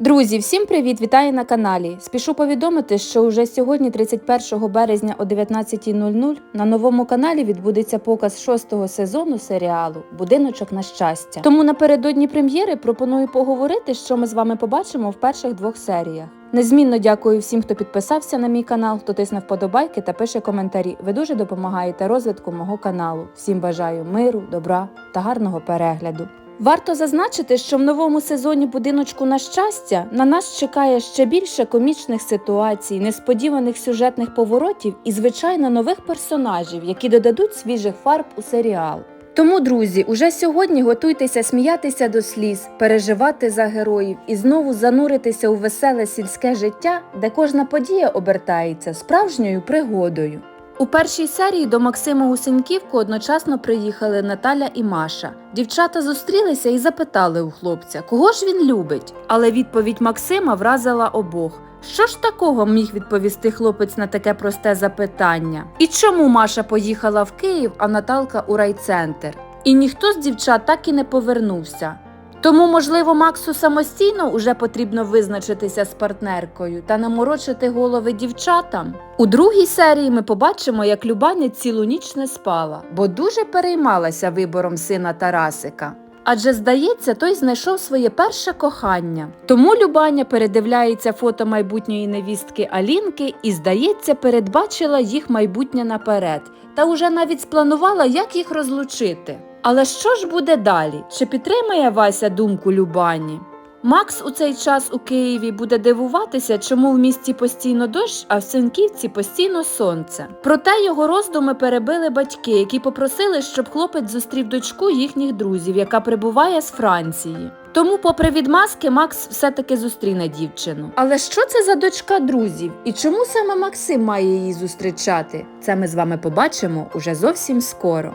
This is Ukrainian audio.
Друзі, всім привіт! Вітаю на каналі. Спішу повідомити, що уже сьогодні, 31 березня о 19.00, на новому каналі відбудеться показ шостого сезону серіалу Будиночок на щастя. Тому напередодні прем'єри пропоную поговорити, що ми з вами побачимо в перших двох серіях. Незмінно дякую всім, хто підписався на мій канал, хто тисне вподобайки та пише коментарі. Ви дуже допомагаєте розвитку мого каналу. Всім бажаю миру, добра та гарного перегляду. Варто зазначити, що в новому сезоні будиночку на щастя на нас чекає ще більше комічних ситуацій, несподіваних сюжетних поворотів і, звичайно, нових персонажів, які додадуть свіжих фарб у серіал. Тому, друзі, уже сьогодні готуйтеся сміятися до сліз, переживати за героїв і знову зануритися у веселе сільське життя, де кожна подія обертається справжньою пригодою. У першій серії до Максима Гусеньківку одночасно приїхали Наталя і Маша. Дівчата зустрілися і запитали у хлопця, кого ж він любить. Але відповідь Максима вразила обох. Що ж такого міг відповісти хлопець на таке просте запитання? І чому Маша поїхала в Київ, а Наталка у райцентр? І ніхто з дівчат так і не повернувся. Тому, можливо, Максу самостійно уже потрібно визначитися з партнеркою та наморочити голови дівчатам. У другій серії ми побачимо, як Любаня цілу ніч не спала, бо дуже переймалася вибором сина Тарасика. Адже, здається, той знайшов своє перше кохання. Тому Любаня передивляється фото майбутньої невістки Алінки і, здається, передбачила їх майбутнє наперед, та уже навіть спланувала, як їх розлучити. Але що ж буде далі? Чи підтримає Вася думку Любані? Макс у цей час у Києві буде дивуватися, чому в місті постійно дощ, а в Синківці постійно сонце. Проте його роздуми перебили батьки, які попросили, щоб хлопець зустрів дочку їхніх друзів, яка прибуває з Франції. Тому, попри відмазки, Макс все-таки зустріне дівчину. Але що це за дочка друзів? І чому саме Максим має її зустрічати? Це ми з вами побачимо уже зовсім скоро.